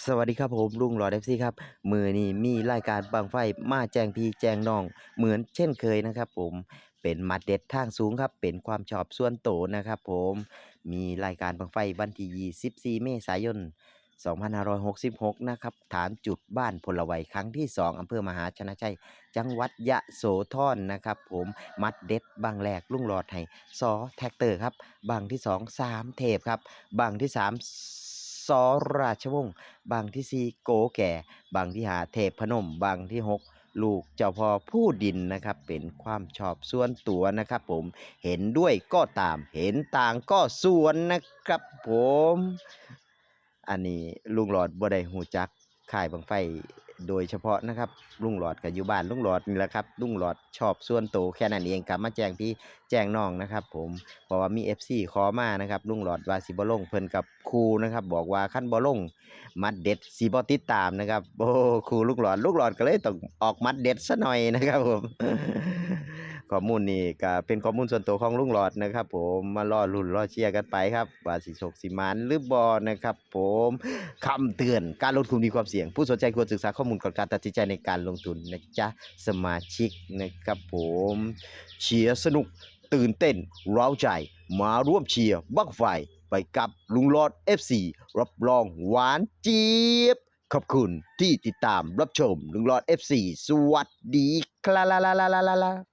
สวัสดีครับผมลุงหลอดเอฟซีครับมือนี้มีรายการบังไฟมาแจงพีแจงน้อง เหมือนเช่นเคยนะครับ ผมเป็นมัดเด็ดทางสูงครับ เป็นความชอบส่วนโตนะครับ ผมมีรายการบังไฟวันที่24เมษายน 2566 นะครับฐานจุดบ้านพลวัยครั้งที่ 2อำเภอมหาชนะชัย จังหวัดยะโสธรนะครับ ผมมัดเด็ดบางแรกลุงหลอดให้ซอแท็กเตอร์ครับบางที่ 2 3 เทปครับบางที่ 3 สราชวงศ์บางที่สี่โกแก่ บางที่หาเทพพนม บางที่หกลูกเจ้าพ่อผู้ดินนะครับ เป็นความชอบส่วนตัวนะครับผมเห็นด้วยก็ตามเห็นต่างก็ส่วนนะครับผม อันนี้ลุงหลอดบ่ได้หูจักข่ายบังไฟ โดยเฉพาะนะครับลุงหลอดกับอยู่บ้านลุงหลอดนี่แหละครับลุงหลอดชอบส่วนโตแค่นั้นเองครับมาแจ้งพี่แจ้งน้องนะครับผมเพราะว่ามี FC ขอมานะครับลุงหลอดว่าสิบอลงเพิ่นกับครูนะครับบอกว่าขั้นบอลงมัดเด็ดสีบอติดตามนะครับโอ้ครูลุงหลอดลุงหลอดก็เลยต้องออกมัดเด็ดซะหน่อยนะครับผม ข้อมูลนี่ก็เป็นข้อมูลส่วนตัวของลุงหลอดนะครับ ผมมารอลุ้นรอเชียร์กันไปครับว่าสิโชคสิมานหรือบอนะครับ ผมคำเตือนการลงทุนมีความเสี่ยง ผู้สนใจควรศึกษาข้อมูลก่อนการตัดสินใจในการลงทุนนะจ๊ะสมาชิกนะครับ ผมเชียร์สนุกตื่นเต้นร้าวใจ มาร่วมเชียร์บักไฟไปกับลุงหลอด FC รับรองหวานเจี๊ยบขอบคุณที่ติดตามรับชมลุงหลอด FC สวัสดีครับ